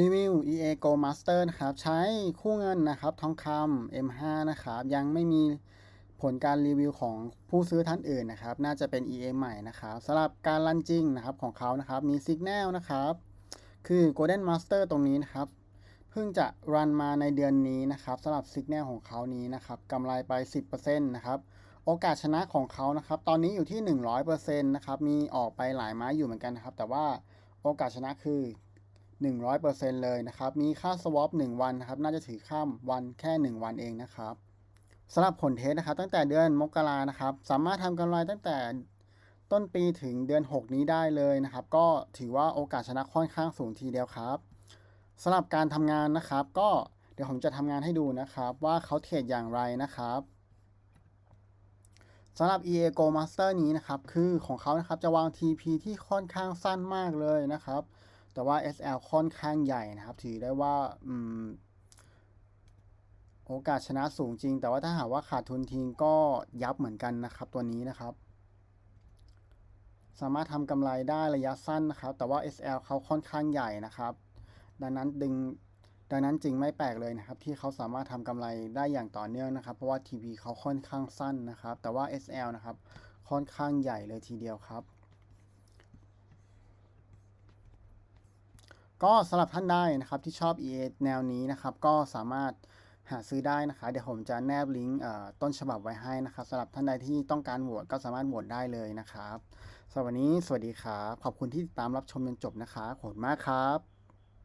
รีวิว EA Go Master นะครับ ใช้คู่เงินนะครับทองคำ M5 นะครับ ยังไม่มีผลการรีวิวของผู้ซื้อท่านอื่นนะครับ น่าจะเป็น EA ใหม่นะครับสำหรับการรันจริงนะครับของเขานะครับ มี Signal นะครับ คือ Golden Master ตรงนี้นะครับ เพิ่งจะรันมาในเดือนนี้นะครับสำหรับ Signal ของเขานี้นะครับกำไรไป 10%นะครับ โอกาสชนะของเขานะครับ ตอนนี้อยู่ที่ 100%นะครับ มีออกไปหลายไม้อยู่เหมือนกันนะครับ แต่ว่าโอกาสชนะคือ 100%เลยนะครับ มีค่า swap 1 วันนะครับ น่าจะถือข้ามวันแค่ 1 วันเองนะครับสำหรับผลเทสนะครับ ตั้งแต่เดือนมกรานะครับ สามารถทำกำไรตั้งแต่ต้นปีถึงเดือน 6 นี้ได้เลยนะครับ ก็ถือว่าโอกาสชนะค่อนข้างสูงทีเดียวครับสำหรับการทำงานนะครับ ก็เดี๋ยวผมจะทำงานให้ดูนะครับ ว่าเขาเทรดอย่างไรนะครับสำหรับ EA Go Master นี้นะครับ คือของเขานะครับจะวาง TP ที่ค่อนข้างสั้นมากเลยนะครับ แต่ว่า SL ค่อนข้างใหญ่นะครับ ถือได้ว่าอโอกาสชนะสูงจริง แต่ว่าถ้าหากว่าขาดทุนทิ้งก็ยับเหมือนกันนะครับ ตัวนี้นะครับ สามารถทำกำไรได้ระยะสั้นนะครับ แต่ว่า SL เขาค่อนข้างใหญ่นะครับ ดังนั้นดึงดังนั้นจึงไม่แปลกเลยนะครับ ที่เขาสามารถทำกำไรได้อย่างต่อเนื่องนะครับ เพราะว่า TP เขาค่อนข้างสั้นนะครับ แต่ว่า SL นะครับค่อนข้างใหญ่เลยทีเดียวครับ ก็สำหรับท่านได้นะครับที่ชอบ EA แนวนี้นะครับก็สามารถหาซื้อได้นะคะเดี๋ยวผมจะแนบลิงก์ต้นฉบับไว้ให้นะครับสำหรับท่านใดที่ต้องการโหวตก็สามารถโหวตได้เลยนะครับสำหรับวันนี้สวัสดีครับขอบคุณที่ติดตามรับชมจนจบนะครับขอบคุณมากครับ